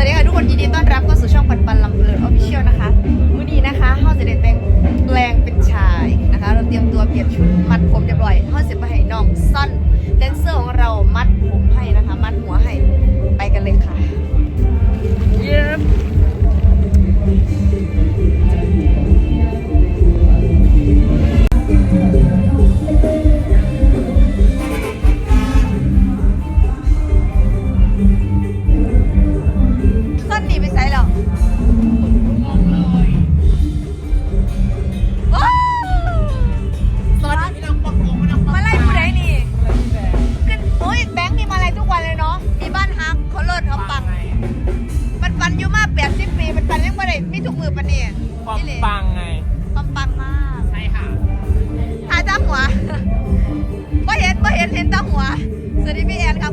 วัสดีค่ะทุกคนยินดีต้อนรับเข้าสู่ช่องปันปันลำเพลินออฟฟิเชียลนะคะมื้อนี้นะคะเฮาจะได้แต่งแปลงเป็นชายนะคะ เราเตรียมตัวเปลี่ยนชุดมัดผมเรียบร้อยเฮาสิไปให้น้องซ่อนแดนเซอร์ของเรามัดผมให้นะคะ มัดหัวให้ไปกันเลยค่ะ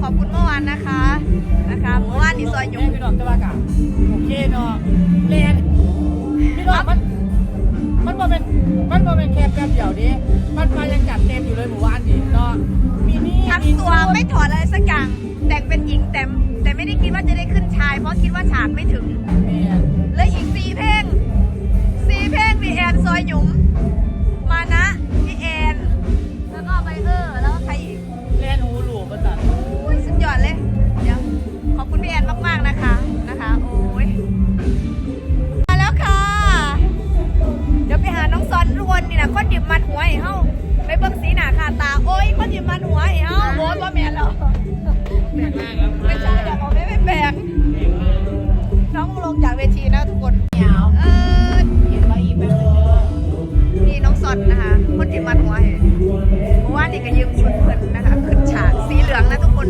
อนค่ะขอบคุณเมื่อวานนะคะนะคะเมื่อวานนี่ซอยยุงพี่ดอกตะวันกะโอเคเนาะเรียนพี่ดอกมันมันบ่เป็นมันบ่เป็นแค่แป๊บเดียวดิมันมายังจัดเต็มอยู่เลยหมู่บ้านดิเนาะมีนี่ทั้งตัวไม่ถอดอะไรสักอย่างแต่งเป็นหญิง โอ้ยคนดิบมันหัวไอ้เฮาโอ้ยว่าแม่นหรอแปลกมากแล้วไม่ใช่เดี๋ยวเอาไม่ไม่แปลกน้องลงจากเวทีนะทุกคนเหนียวเออเห็นว่าอีแป๊บนึงเด้อนี่น้องซอนนะคะคนดิบมันหัวไอ้เพราะว่านี่ก็ยืมชุดเพิ่นนะคะขึ้นฉากสีเหลืองนะทุกคน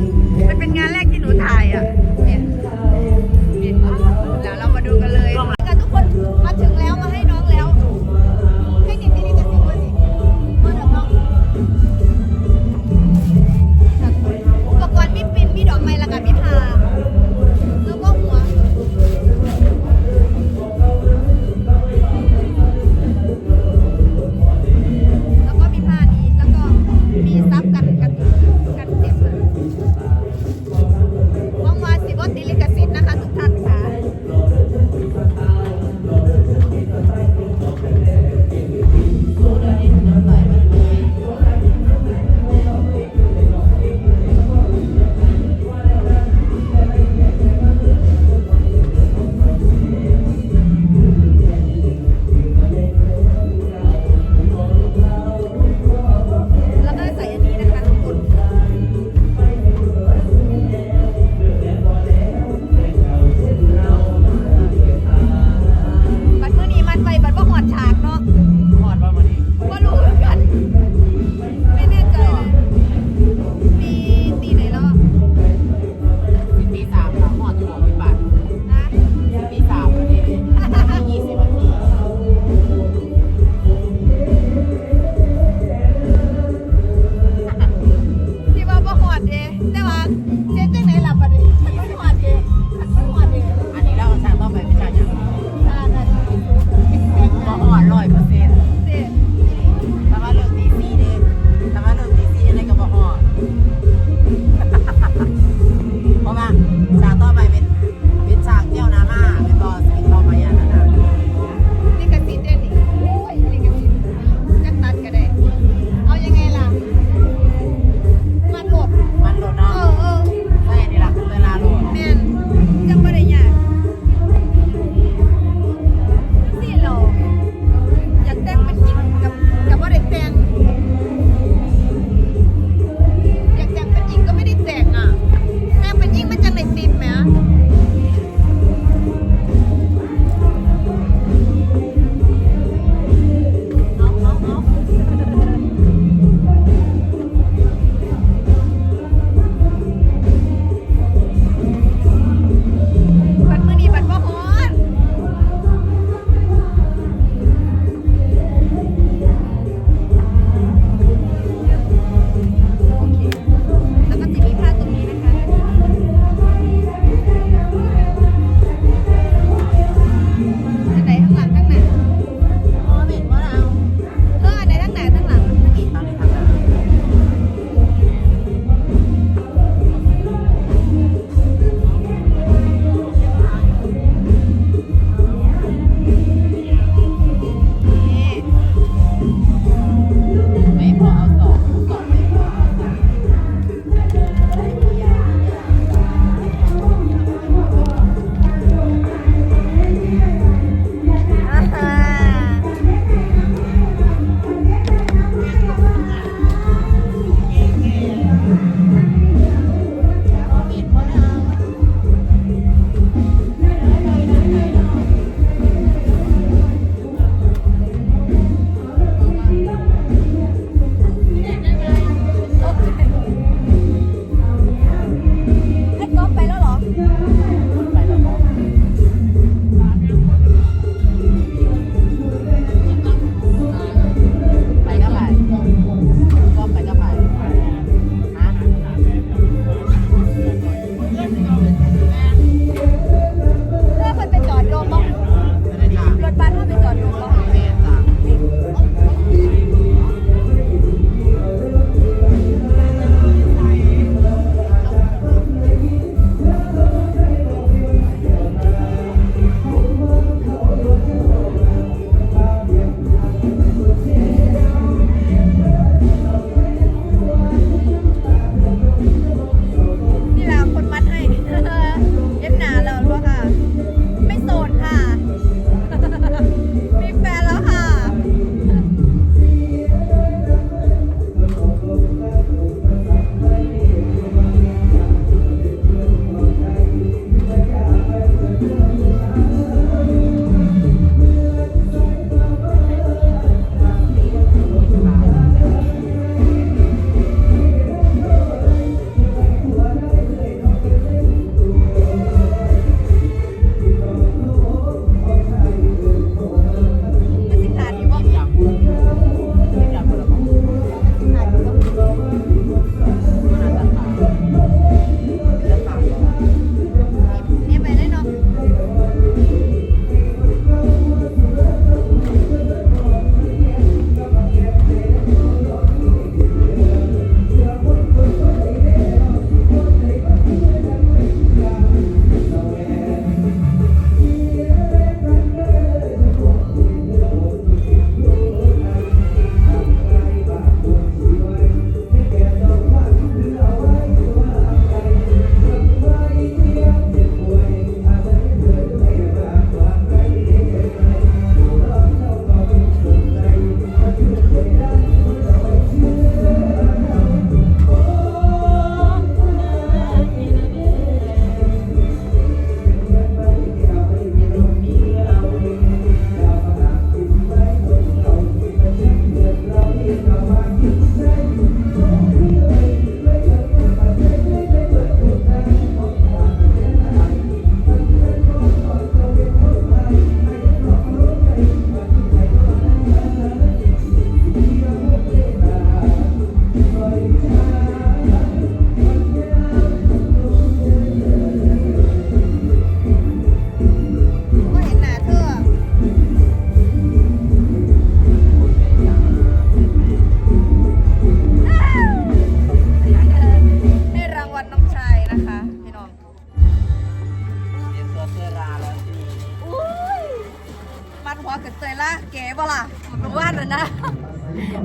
กับเตยล่าเก๋บ่ล่ะเหมือนว่านเลยนะ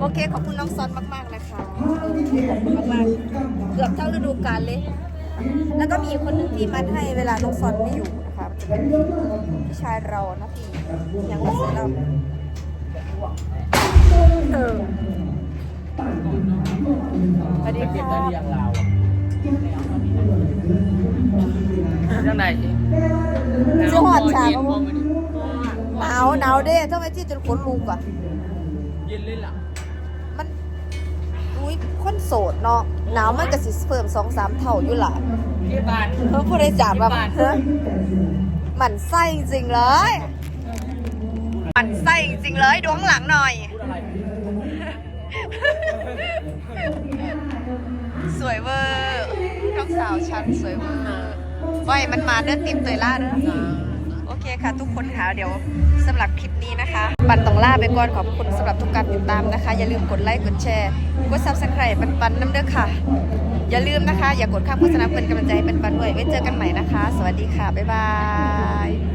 โอเค ขอบคุณน้องซอนมากๆนะคะขอบคุณมากๆเกือบเท่าฤดูกาลเลย แล้วก็มีอีกคนหนึ่งที่มัดให้เวลาน้องซอนไม่อยู่นะคะมันจะเป็นพี่ชายเรานะพี่ยังไม่เสร็จแล้วเออสวัสดีเก็บค่ะได้เรียงเรายังไงชื่อหอดฉากครับผม หนาวหนาวเด้ทำไมที่จนขนลุกอะ เย็นเลยล่ะมัน อุ้ยคนโสดเนาะ หนาวมันก็สิเพิ่มสองสามเท่าอยู่ล่ะที่บ้านเพิ่มผู้ใดจับแบบที่บ้านเฮ้ยหมันไส้จริงๆเลยหมันไส้จริงๆเลยดวงหลังหน่อย พูดอะไรสวยเวอร์น้องสาวฉันสวยเวอร์ไว้มันมาเดินติมเตยล่าเด้อ โอเคค่ะ ทุกคนค่ะเดี๋ยวสำหรับคลิปนี้นะคะ ปันต้องล่าไปก่อนขอบคุณสำหรับทุกการติดตามนะคะ อย่าลืมกดไลค์กดแชร์กดซับสไครป์ปันปันน้ำเด้อค่ะ อย่าลืมนะคะ อย่ากดข้ามโฆษณาเป็นกำลังใจให้ปันปันด้วยไว้เจอกันใหม่นะคะ สวัสดีค่ะบ๊ายบาย